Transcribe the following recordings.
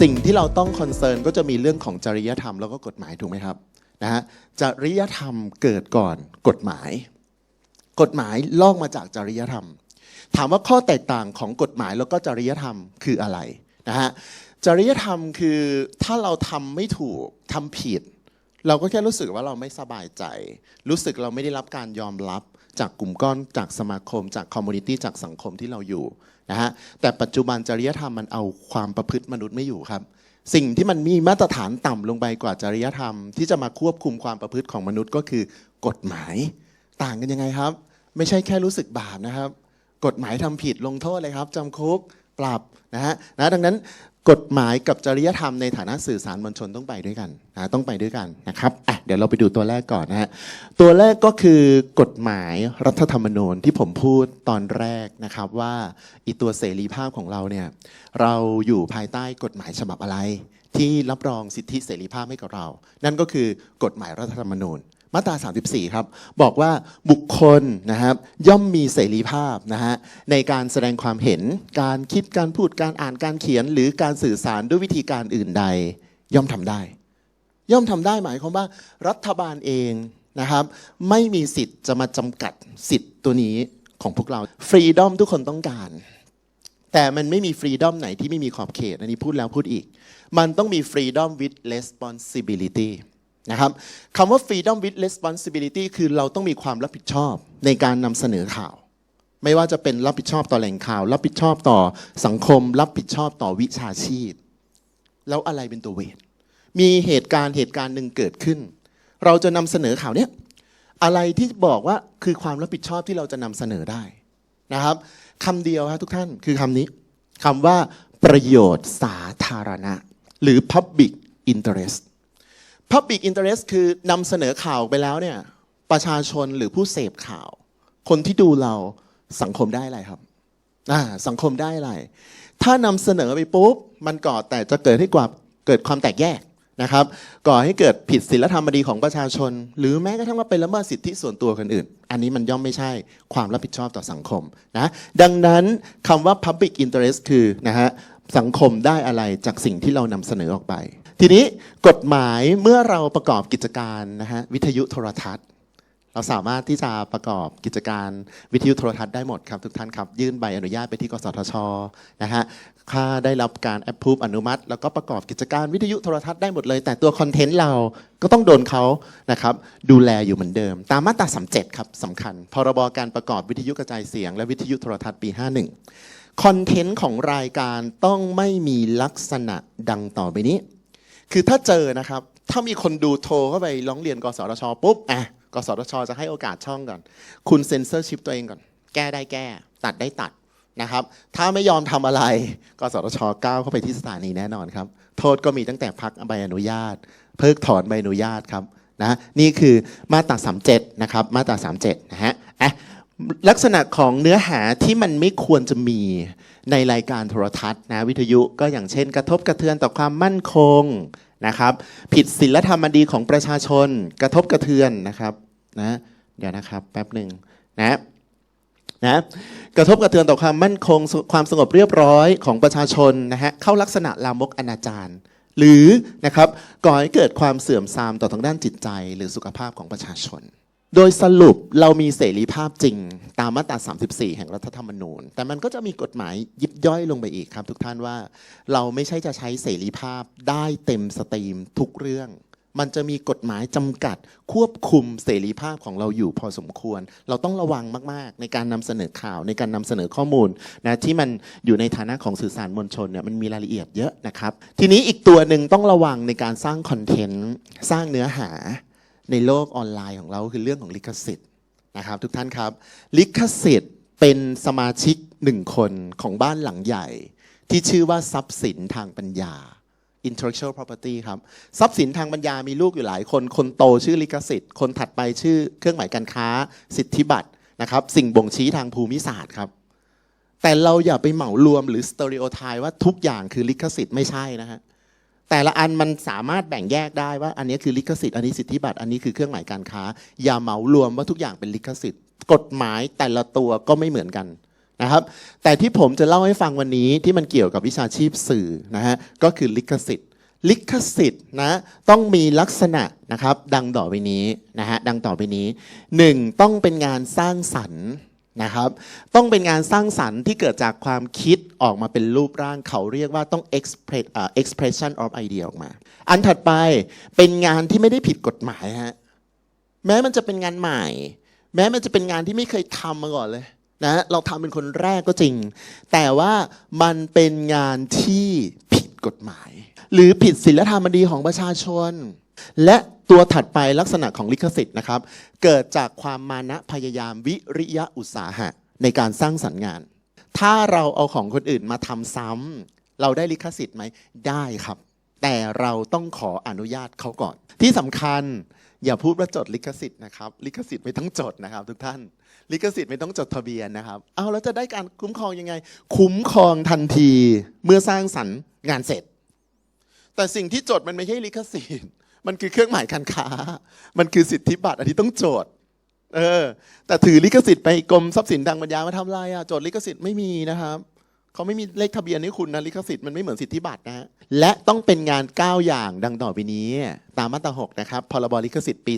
สิ่งที่เราต้องคอนเซิร์นก็จะมีเรื่องของจริยธรรมแล้วก็กฎหมายถูกไหมครับนะฮะจริยธรรมเกิดก่อนกฎหมาย กฎหมายลอกมาจากจริยธรรม ถามว่าข้อแตกต่างของกฎหมายแล้วก็จริยธรรมคืออะไรนะฮะจริยธรรมคือถ้าเราทำไม่ถูกทำผิด เราก็แค่รู้สึกว่าเราไม่สบายใจ รู้สึกเราไม่ได้รับการยอมรับจากกลุ่มก้อนจากสมาคม จากคอมมูนิตี้จากสังคมที่เราอยู่นะฮะแต่ปัจจุบันจริยธรรมมันเอาความประพฤติมนุษย์ไม่อยู่ครับ สิ่งที่มันมีมาตรฐานต่ำลงไปกว่าจริยธรรม ที่จะมาควบคุมความประพฤติของมนุษย์ก็คือกฎหมาย ต่างกันยังไงครับ ไม่ใช่แค่รู้สึกบาปนะครับ กฎหมายทำผิดลงโทษเลยครับจำคุกปรับนะฮะนะดังนั้น กฎหมายกับจริยธรรมในฐานะสื่อสารมวลชนต้องไปด้วยกันนะต้องไปด้วยกันนะครับอะเดี๋ยวเราไปดูตัวแรกก่อนนะฮะตัวแรกก็คือกฎหมายรัฐธรรมนูญที่ผมพูดตอนแรกนะครับว่าอีตัวเสรีภาพของเราเนี่ยเราอยู่ภายใต้กฎหมายฉบับอะไร ที่รับรองสิทธิเสรีภาพให้กับเรา นั่นก็คือกฎหมายรัฐธรรมนูญ มาตรา 34 ครับ บอกว่าบุคคลนะครับย่อมมีเสรีภาพนะฮะในการแสดงความเห็นการคิดการพูดการอ่านการเขียน หรือการสื่อสารด้วยวิธีการอื่นใด ย่อมทำได้ ย่อมทำได้หมายความว่า รัฐบาลเองนะครับ ไม่มีสิทธิ์จะมาจำกัดสิทธิ์ตัวนี้ของพวกเราฟรีดอมทุกคนต้องการ แต่มันไม่มีฟรีดอมไหนที่ไม่มีขอบเขต อันนี้พูดแล้วพูดอีก มันต้องมี freedom with responsibility นะครับคำว่า freedom with responsibility คือเราต้องมีความรับผิดชอบในการนำเสนอข่าว ไม่ว่าจะเป็นรับผิดชอบต่อแหล่งข่าว รับผิดชอบต่อสังคม รับผิดชอบต่อวิชาชีพ แล้วอะไรเป็นตัวเวท มีเหตุการณ์เหตุการณ์หนึ่งเกิดขึ้น เราจะนำเสนอข่าวเนี้ยอะไรที่บอกว่าคือความรับผิดชอบที่เราจะนำเสนอได้นะครับคำเดียวครับทุกท่านคือคำนี้คำว่าประโยชน์สาธารณะ หรือ public interest Public Interest คือนำเสนอข่าวไปแล้วเนี่ย ประชาชนหรือผู้เสพข่าว คนที่ดูเราสังคมได้อะไรครับอ่าสังคมได้อะไร ถ้านำเสนอไปปุ๊บ มันก่อแต่จะเกิดให้กว่าเกิดความแตกแยกนะครับ ก่อให้เกิดผิดศีลธรรมดีของประชาชน หรือแม้กระทั่งว่าเป็นละเมิดสิทธิส่วนตัวคนอื่น อันนี้มันย่อมไม่ใช่ความรับผิดชอบต่อสังคมนะดังนั้นคำว่า public interest คือนะฮะสังคมได้อะไรจากสิ่งที่เรานำเสนอออกไป ทีนี้กฎหมายเมื่อเราประกอบกิจการนะฮะวิทยุโทรทัศน์ เราสามารถที่จะประกอบกิจการวิทยุโทรทัศน์ได้หมดครับทุกท่านครับ ยื่นใบอนุญาตไปที่กสทชนะฮะค่าได้รับการแอปพูฟอนุมัติ แล้วก็ประกอบกิจการวิทยุโทรทัศน์ได้หมดเลย แต่ตัวคอนเทนต์เราก็ต้องโดนเขานะครับดูแลอยู่เหมือนเดิม ตามมาตรา37ครับสำคัญพรบการประกอบวิทยุกระจายเสียง และวิทยุโทรทัศน์ปี 51คอนเทนต์ของรายการต้องไม่มีลักษณะดังต่อไปนี้ คือถ้าเจอนะครับ ถ้ามีคนดูโทรเข้าไปร้องเรียนกสทชปุ๊บอะกสทชจะให้โอกาสช่องก่อน คุณเซ็นเซอร์ชิปตัวเองก่อน แก้ได้แก้ ตัดได้ตัดนะครับ ถ้าไม่ยอมทำอะไร กสทชก้าวเข้าไปที่สถานีแน่นอนครับ โทษก็มีตั้งแต่พักใบอนุญาต เพิกถอนใบอนุญาตครับนะนี่คือมาตรา37นะครับมาตรา37นะฮะอะ ลักษณะของเนื้อหาที่มันไม่ควรจะมีในรายการโทรทัศน์นะวิทยุก็อย่างเช่น กระทบกระเทือนต่อความมั่นคงนะครับ ผิดศีลธรรมดีของประชาชน กระทบกระเทือนนะครับนะเดี๋ยวนะครับแป๊บหนึ่งนะนะกระทบกระเทือนต่อความมั่นคงความสงบเรียบร้อยของประชาชนนะฮะเข้าลักษณะลามกอนาจารหรือนะครับก่อให้เกิดความเสื่อมทรามต่อทางด้านจิตใจ หรือสุขภาพของประชาชน โดยสรุปเรามีเสรีภาพจริงตามมาตรา 34 แห่งรัฐธรรมนูญ แต่มันก็จะมีกฎหมายยิบย่อยลงไปอีกครับ ทุกท่านว่าเราไม่ใช่จะใช้เสรีภาพได้เต็มสตรีมทุกเรื่อง มันจะมีกฎหมายจำกัดควบคุมเสรีภาพของเราอยู่พอสมควร เราต้องระวังมาก ๆ ในการนำเสนอข่าวในการนำเสนอข้อมูลนะที่มันอยู่ในฐานะของสื่อสารมวลชนเนี่ยมันมีรายละเอียดเยอะนะครับ ทีนี้อีกตัวหนึ่งต้องระวังในการสร้างคอนเทนต์สร้างเนื้อหา ในโลกออนไลน์ของเราคือเรื่องของลิขสิทธิ์นะครับทุกท่านครับ ลิขสิทธิ์เป็นสมาชิกหนึ่งคนของบ้านหลังใหญ่ ที่ชื่อว่าทรัพย์สินทางปัญญา intellectual property ครับทรัพย์สินทางปัญญามีลูกอยู่หลายคน คนโตชื่อลิขสิทธิ์ คนถัดไปชื่อเครื่องหมายการค้า สิทธิบัตรนะครับ สิ่งบ่งชี้ทางภูมิศาสตร์ครับแต่เราอย่าไปเหมารวมหรือสเตอริโอไทป์ว่าทุกอย่างคือลิขสิทธิ์ไม่ใช่นะฮะ แต่ละอันมันสามารถแบ่งแยกได้ว่า อันนี้คือลิขสิทธิ์อันนี้สิทธิบัตรอันนี้คือเครื่องหมายการค้า อย่าเหมารวมว่าทุกอย่างเป็นลิขสิทธิ์ กฎหมายแต่ละตัวก็ไม่เหมือนกันนะครับ แต่ที่ผมจะเล่าให้ฟังวันนี้ที่มันเกี่ยวกับวิชาชีพสื่อนะฮะก็คือลิขสิทธิ์ ลิขสิทธิ์นะต้องมีลักษณะนะครับ ดังต่อไปนี้นะฮะดังต่อไปนี้หนึ่งต้องเป็นงานสร้างสรรค์ นะครับ ต้องเป็นงานสร้างสรรค์ที่เกิดจากความคิดออกมาเป็นรูปร่างเขาเรียกว่าต้อง express อ่า expression of idea ออกมา อันถัดไปเป็นงานที่ไม่ได้ผิดกฎหมายฮะแม้มันจะเป็นงานใหม่ แม้มันจะเป็นงานที่ไม่เคยทำมาก่อนเลยนะเราทำเป็นคนแรกก็จริง แต่ว่ามันเป็นงานที่ผิดกฎหมาย หรือผิดศีลธรรมดีของประชาชน และ ตัวถัดไปลักษณะของลิขสิทธิ์นะครับ เกิดจากความมานะพยายามวิริยะอุตสาหะ ในการสร้างสรรค์งาน ถ้าเราเอาของคนอื่นมาทำซ้ำเราได้ลิขสิทธิ์ไหมได้ครับ แต่เราต้องขออนุญาตเขาก่อน ที่สำคัญอย่าพูดว่าจดลิขสิทธิ์นะครับ ลิขสิทธิ์ไม่ต้องจดนะครับ ทุกท่าน ลิขสิทธิ์ไม่ต้องจดทะเบียนนะครับ เอาแล้วจะได้การคุ้มครองยังไง คุ้มครองทันทีเมื่อสร้างสรรค์งานเสร็จ แต่สิ่งที่จดมันไม่ใช่ลิขสิทธิ์ มันคือเครื่องหมายการค้า มันคือสิทธิบัตรอันนี้ต้องโจทย์เออ แต่ถือลิขสิทธิ์ไปกรมทรัพย์สินทางปัญญามาทำอะไรอะโจทย์ลิขสิทธิ์ไม่มีนะครับเขาไม่มีเลขทะเบียนให้คุณนะลิขสิทธิ์มันไม่เหมือนสิทธิบัตรนะและต้องเป็นงาน 9 อย่างดังต่อไปนี้ ตามมาตรา6นะครับพรบลิขสิทธิ์ปี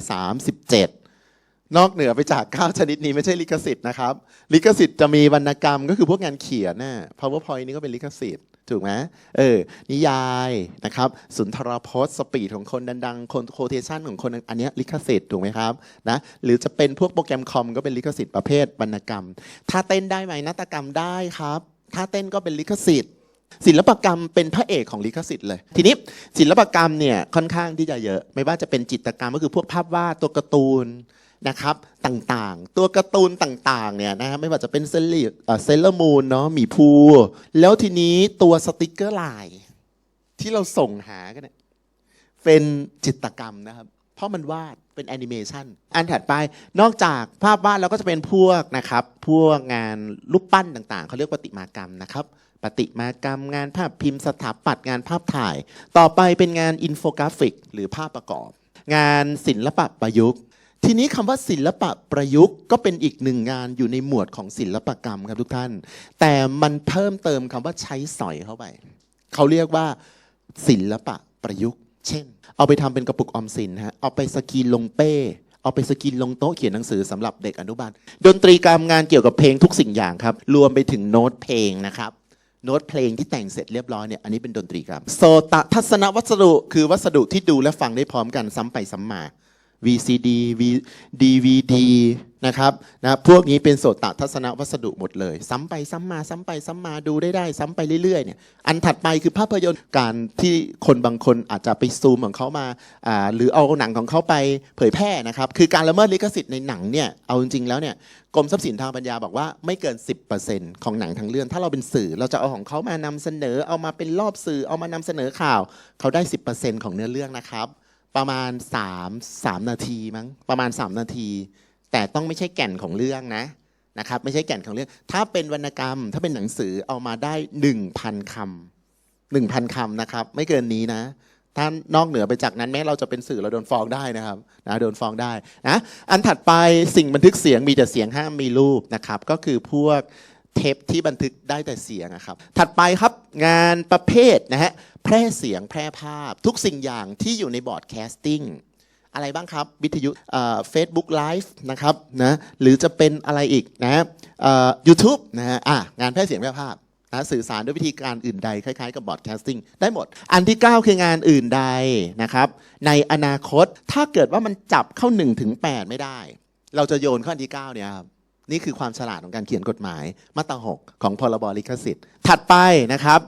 2537 นอกเหนือไปจาก 9 ชนิดนี้ไม่ใช่ลิขสิทธิ์นะครับลิขสิทธิ์จะมีวรรณกรรมก็คือพวกงานเขียนน่ะ powerpoint นี่ก็เป็นลิขสิทธิ์ ถูกไหมเออ นิยายนะครับ สุนทรพจน์ สปีดของคนดังๆ คนโคเทชันของคนอันนี้ลิขสิทธิ์ถูกไหมครับนะ หรือจะเป็นพวกโปรแกรมคอมก็เป็นลิขสิทธิ์ประเภทวรรณกรรม ถ้าเต้นได้ไหมนาฏกรรมได้ครับ ถ้าเต้นก็เป็นลิขสิทธิ์ ศิลปกรรมเป็นพระเอกของลิขสิทธิ์เลย ทีนี้ศิลปกรรมเนี่ยค่อนข้างที่จะเยอะ ไม่ว่าจะเป็นจิตรกรรมก็คือพวกภาพวาดตัวการ์ตูน นะครับต่างๆ ตัวการ์ตูนต่างๆเนี่ยนะฮะไม่ว่าจะเป็นเซเลเซเลอร์มูนเนาะหมีภูแล้วทีนี้ตัวสติกเกอร์ลายที่เราส่งหากันเนี่ยเป็นจิตกรรมนะครับ เพราะมันวาดเป็นแอนิเมชันอันถัดไปนอกจากภาพวาดเราก็จะเป็นพวกนะครับ พวกงานรูปปั้นต่างๆ เขาเรียกประติมากรรมนะครับประติมากรรมงานภาพพิมพ์สถาปัตย์งานภาพถ่าย ต่อไปเป็นงานอินโฟกราฟิก หรือภาพประกอบ งานศิลปะประยุกต์ ทีนี้คำว่าศิลปะประยุกต์ก็เป็นอีกหนึ่งงานอยู่ในหมวดของศิลปกรรมครับทุกท่าน แต่มันเพิ่มเติมคำว่าใช้สอยเข้าไป เขาเรียกว่า ศิลปะประยุกต์ เช่น เอาไปทำเป็นกระปุกออมสินฮะ เอาไปสกีนลงเป้ เอาไปสกีนลงโต๊ะเขียนหนังสือสำหรับเด็กอนุบาล ดนตรีกรรมงานเกี่ยวกับเพลงทุกสิ่งอย่างครับ รวมไปถึงโน้ตเพลงนะครับโน้ตเพลงที่แต่งเสร็จเรียบร้อยเนี่ยอันนี้เป็นดนตรีกรรมโสตทัศนวัสดุคือวัสดุที่ดูและฟังได้พร้อมกันซ้ำไปซ้ำมา VCD V DVD นะครับนะพวกนี้เป็นโสตทัศนวัสดุหมดเลย ซ้ำไปซ้ำมาซ้ำไปซ้ำมาดูได้ได้ ซ้ำไปเรื่อยๆเนี่ยอันถัดไปคือภาพยนตร์การที่คนบางคนอาจจะไปซูมของเขามาหรือเอาหนังของเขาไปเผยแพร่นะครับคือการละเมิดลิขสิทธิ์ในหนังเนี่ยเอาจริงๆแล้วเนี่ยกรมทรัพย์สินทางปัญญาบอกว่าไม่เกิน 10%ของหนังทั้งเรื่อง ถ้าเราเป็นสื่อเราจะเอาของเขามานำเสนอเอามาเป็นรอบสื่อเอามานำเสนอข่าว เขาได้ 10%ของเนื้อเรื่องนะครับ ประมาณ3 3นาทีมั้งประมาณ 3 นาที แต่ต้องไม่ใช่แก่นของเรื่องนะนะครับไม่ใช่แก่นของเรื่อง ถ้าเป็นวรรณกรรม ถ้าเป็นหนังสือเอามาได้ 1,000คำ1,000คำนะครับ ไม่เกินนี้นะถ้านอกเหนือไปจากนั้นแม้เราจะเป็นสื่อเราโดนฟ้องได้นะครับนะโดนฟ้องได้นะอันถัดไปสิ่งบันทึกเสียงมีแต่เสียงห้ามมีรูปนะครับ ก็คือพวกเทปที่บันทึกได้แต่เสียงนะครับ ถัดไปครับ งานประเภทนะฮะแพร่เสียงแพร่ภาพทุกสิ่งอย่างที่อยู่ในบอร์ดแคสติ้งอะไรบ้างครับ วิทยุเฟซบุ๊กไลฟ์นะครับนะหรือจะเป็นอะไรอีกนะยูทูบนะฮะอะงานแพร่เสียงแพร่ภาพนะสื่อสารด้วยวิธีการอื่นใด คล้ายๆกับบอร์ดแคสติ้งได้หมด อันที่ 9 คืองานอื่นใดนะครับในอนาคตถ้าเกิดว่ามันจับเข้า1ถึง8ไม่ได้ เราจะโยนข้ออันที่ 9 เนี่ยครับ นี่คือความฉลาดของการเขียนกฎหมายมาตรา6ของพรบลิขสิทธิ์ ถัดไปนะครับ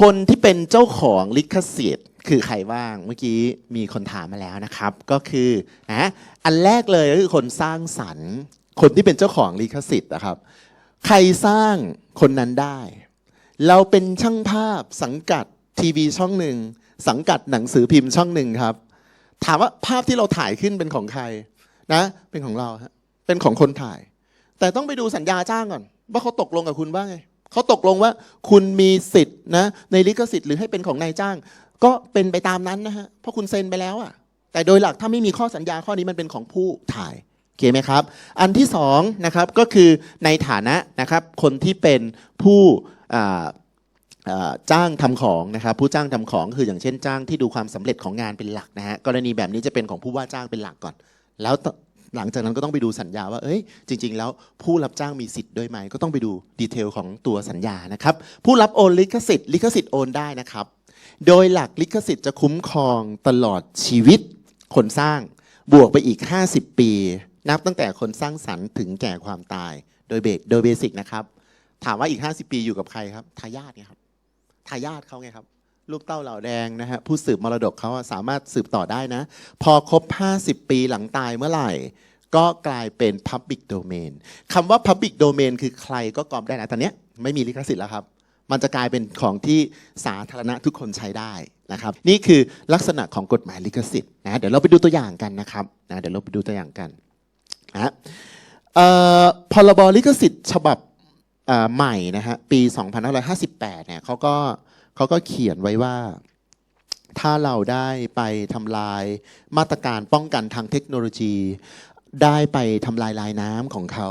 คนที่เป็นเจ้าของลิขสิทธิ์ คือใครบ้างเมื่อกี้มีคนถามมาแล้วนะครับ ก็คือนะอันแรกเลยก็คือคนสร้างสรรค์ คนที่เป็นเจ้าของลิขสิทธิ์นะครับ ใครสร้างคนนั้นได้ เราเป็นช่างภาพสังกัดทีวีช่องหนึ่งสังกัดหนังสือพิมพ์ช่องหนึ่งครับ ถามว่าภาพที่เราถ่ายขึ้นเป็นของใครนะ เป็นของเราเป็นของคนถ่าย แต่ต้องไปดูสัญญาจ้างก่อน ว่าเขาตกลงกับคุณว่าไงเขาตกลงว่าคุณมีสิทธิ์นะในลิขสิทธิ์หรือให้เป็นของนายจ้าง ก็เป็นไปตามนั้นนะฮะเพราะคุณเซ็นไปแล้วอะแต่โดยหลักถ้าไม่มีข้อสัญญาข้อนี้มันเป็นของผู้ถ่ายโอเคไหมครับ อันที่สองนะครับก็คือในฐานะนะครับคนที่เป็นผู้จ้างทำของนะครับผู้จ้างทำของคืออย่างเช่นจ้างที่ดูความสำเร็จของงานเป็นหลักนะฮะกรณีแบบนี้จะเป็นของผู้ว่าจ้างเป็นหลักก่อน แล้ว หลังจากนั้นก็ต้องไปดูสัญญาว่าเอ้ยจริง ๆ แล้วผู้รับจ้างมีสิทธิ์ด้วยไหมก็ต้องไปดูดีเทลของตัวสัญญานะครับผู้รับโอนลิขสิทธิ์ลิขสิทธิ์โอนได้นะครับโดยหลักลิขสิทธิ์จะคุ้มครองตลอดชีวิตคนสร้างบวกไปอีก 50 ปี นับตั้งแต่คนสร้างสรรค์ถึงแก่ความตายโดยเบโดยเบสิกนะครับถามว่าอีก 50 ปีอยู่กับใครครับทายาทไงครับทายาทเขาไงครับ ลูกเต้าเหล่าแดงนะฮะผู้สืบมรดกเขาอะสามารถสืบต่อได้นะ พอครบ 50 ปีหลังตายเมื่อไหร่ ก็กลายเป็น Public Domain คำว่า Public Domain คือใครก็กรอบได้นะตอนเนี้ยไม่มีลิขสิทธิ์แล้วครับ มันจะกลายเป็นของที่สาธารณะทุกคนใช้ได้นะครับ นี่คือลักษณะของกฎหมายลิขสิทธิ์นะเดี๋ยวเราไปดูตัวอย่างกันนะครับนะเดี๋ยวเราไปดูตัวอย่างกันนะเอ่อพรบลิขสิทธิ์ฉบับเอ่อใหม่นะฮะปี 2558เนี่ยเขาก็ เขาก็เขียนไว้ว่า ถ้าเราได้ไปทำลายมาตรการป้องกันทางเทคโนโลยี ได้ไปทำลายลายน้ำของเขา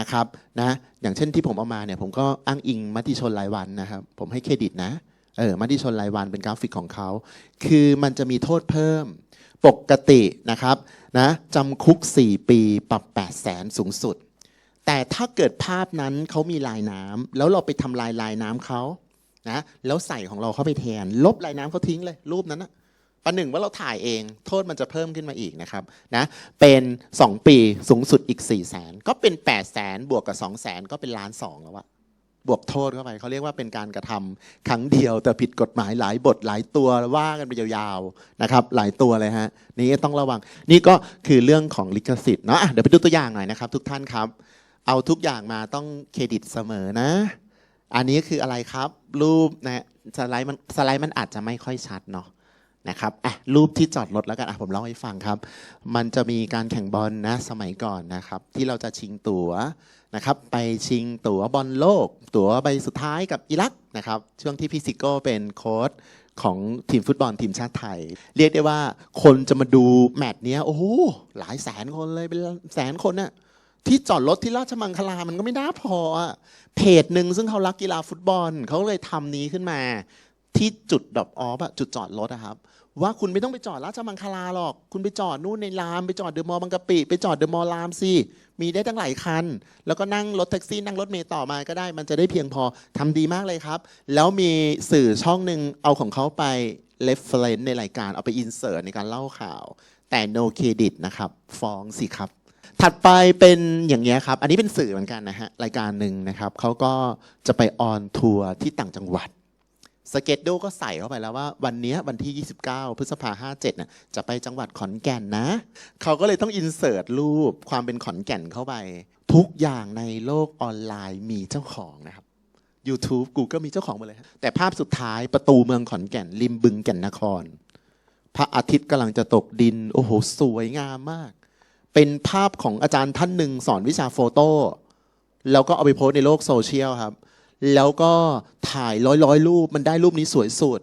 นะครับนะอย่างเช่นที่ผมเอามาเนี่ยผมก็อ้างอิงมติชนรายวันนะครับ ผมให้เครดิตนะเออมติชนรายวันเป็นกราฟิกของเขา คือมันจะมีโทษเพิ่มปกตินะครับนะจำคุก 4 ปีปรับ 8 0 0แสนสูงสุด แต่ถ้าเกิดภาพนั้นเขามีลายน้ำแล้วเราไปทำลายลายน้ำเขา นะแล้วใส่ของเราเข้าไปแทน ลบลายน้ำเขาทิ้งเลย รูปนั้นนะประหนึ่งว่าเราถ่ายเองโทษมันจะเพิ่มขึ้นมาอีกนะครับนะเป็น 2 ปีสูงสุดอีก4 0 0แสนก็เป็น8 0 0แสนบวกกับ2 0 0แสนก็เป็นล้านสองแล้วอะบวกโทษเข้าไปเขาเรียกว่าเป็นการกระทำครั้งเดียว แต่ผิดกฎหมายหลายบทหลายตัวว่ากันไปยาวๆนะครับหลายตัวเลยฮะนี่ต้องระวัง นี่ก็คือเรื่องของลิขสิทธิ์เนาะเดี๋ยวไปดูตัวอย่างหน่อยนะครับ ทุกท่านครับ เอาทุกอย่างมาต้องเครดิตเสมอนะ อันนี้คืออะไรครับ รูปนะสไลด์มันสไลด์มันอาจจะไม่ค่อยชัดเนาะนะครับอะรูปที่จอดรถแล้วกันอะผมเล่าให้ฟังครับ มันจะมีการแข่งบอลนะสมัยก่อนนะครับ ที่เราจะชิงตั๋วนะครับ ไปชิงตั๋วบอลโลก ตั๋วใบสุดท้ายกับอิรักนะครับ ช่วงที่พี่ซิโก้เป็นโค้ชของทีมฟุตบอลทีมชาติไทย เรียกได้ว่าคนจะมาดูแมตช์เนี้ยโอ้โหหลายแสนคนเลยเป็นแสนคนน่ะ ที่จอดรถที่ราชมังคลามันก็ไม่น่าพออะเพจหนึ่งซึ่งเขารักกีฬาฟุตบอล เขาเลยทำนี้ขึ้นมา ที่จุดดอปออฟอะจุดจอดรถอะครับ ว่าคุณไม่ต้องไปจอดราชมังคลาหรอก คุณไปจอดนู่นในราม ไปจอดเดอะมอลล์บางกะปิ ไปจอดเดอะมอลล์รามสิมีได้ตั้งหลายคัน แล้วก็นั่งรถแท็กซี่นั่งรถเมล์ต่อมาก็ได้ มันจะได้เพียงพอทำดีมากเลยครับ แล้วมีสื่อช่องหนึ่งเอาของเขาไป reference ในรายการเอาไป insert ในการเล่าข่าว แต่ no credit นะครับฟ้องสิครับ ถัดไปเป็นอย่างเงี้ยครับ อันนี้เป็นสื่อเหมือนกันนะฮะ รายการหนึ่งนะครับ เขาก็จะไปออนทัวร์ที่ต่างจังหวัด สเก็ตโดก็ใส่เข้าไปแล้วว่า วันนี้วันที่ 29 พฤษภาห้าเจ็ดน่ะจะไปจังหวัดขอนแก่นนะ เขาก็เลยต้องอินเสิร์ตรูปความเป็นขอนแก่นเข้าไป ทุกอย่างในโลกออนไลน์มีเจ้าของนะครับ YouTube Google มีเจ้าของหมดเลย แต่ภาพสุดท้ายประตูเมืองขอนแก่น ริมบึงแก่นนคร พระอาทิตย์กำลังจะตกดิน โอ้โห สวยงามมาก เป็นภาพของอาจารย์ท่านหนึ่งสอนวิชาโฟโต้แล้วก็เอาไปโพสในโลกโซเชียลครับ แล้วก็ถ่ายร้อยร้อยรูปมันได้รูปนี้สวยสุด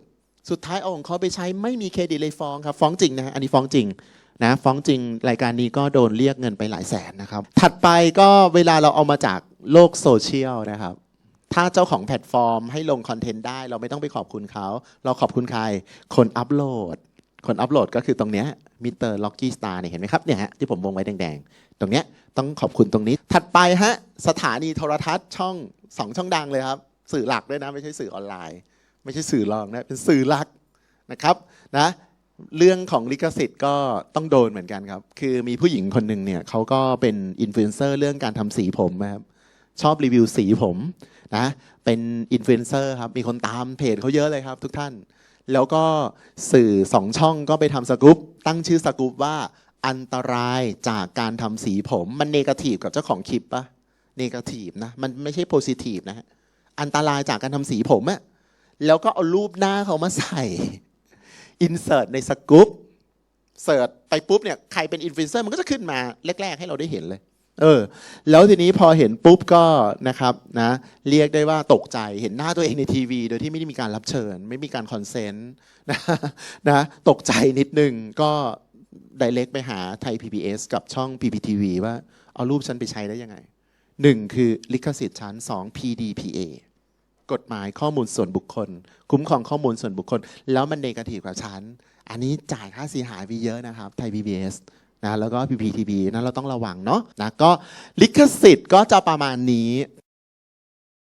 สุดท้ายเอาของเขาไปใช้ไม่มีเครดิตเลยฟ้องครับ ฟ้องจริงนะฮะอันนี้ฟ้องจริงนะฟ้องจริงรายการนี้ก็โดนเรียกเงินไปหลายแสนนะครับ ถัดไปก็เวลาเราเอามาจากโลกโซเชียลนะครับ ถ้าเจ้าของแพลตฟอร์มให้ลงคอนเทนต์ได้ เราไม่ต้องไปขอบคุณเขา เราขอบคุณใคร คนอัปโหลด คนอัปโหลดก็คือตรงเนี้ย มิเตอร์ล็อกกี้สตาร์เนี่ยเห็นไหมครับเนี่ยฮะที่ผมวงไว้แดงๆ ตรงเนี้ยต้องขอบคุณตรงนี้ ถัดไปฮะสถานีโทรทัศน์ช่องสองช่องดังเลยครับ สื่อหลักด้วยนะ ไม่ใช่สื่อออนไลน์ ไม่ใช่สื่อรองนะ เป็นสื่อหลักนะครับนะเรื่องของลิขสิทธิ์ก็ต้องโดนเหมือนกันครับ คือมีผู้หญิงคนหนึ่งเนี่ยเขาก็เป็นอินฟลูเอนเซอร์เรื่องการทำสีผมนะครับชอบรีวิวสีผมนะเป็นอินฟลูเอนเซอร์ครับมีคนตามเพจเขาเยอะเลยครับทุกท่าน แล้วก็สื่อสองช่องก็ไปทำสกู๊ปตั้งชื่อสกู๊ปว่าอันตรายจากการทำสีผม มันเนกาทีฟกับเจ้าของคลิปปะเนกาทีฟนะ มันไม่ใช่โพซิทีฟนะฮะอันตรายจากการทำสีผมอะแล้วก็เอารูปหน้าเขามาใส่อินเสิร์ตในสกู๊ปเสิร์ชไปปุ๊บเนี่ยใครเป็นอินฟลูเอนเซอร์มันก็จะขึ้นมาแรก ๆ ให้เราได้เห็นเลย เออ แล้วทีนี้พอเห็นปุ๊บก็นะครับนะเรียกได้ว่าตกใจเห็นหน้าตัวเองในทีวี โดยที่ไม่ได้มีการรับเชิญ ไม่มีการคอนเซนต์นะนะตกใจนิดนึงก็ direct ไปหาไทย PBS กับช่อง PPTV ว่า เอารูปฉันไปใช้ได้ยังไงหนึ่งคือลิขสิทธิ์ชั้นสอง PDPA กฎหมายข้อมูลส่วนบุคคล คุ้มครองข้อมูลส่วนบุคคล แล้วมันเนกาทีฟกับชั้น อันนี้จ่ายค่าเสียหายไปเยอะนะครับไทย PBS นะแล้วก็ PPTV นั้นเราต้องระวังเนาะนะก็ลิขสิทธิ์ก็จะประมาณนี้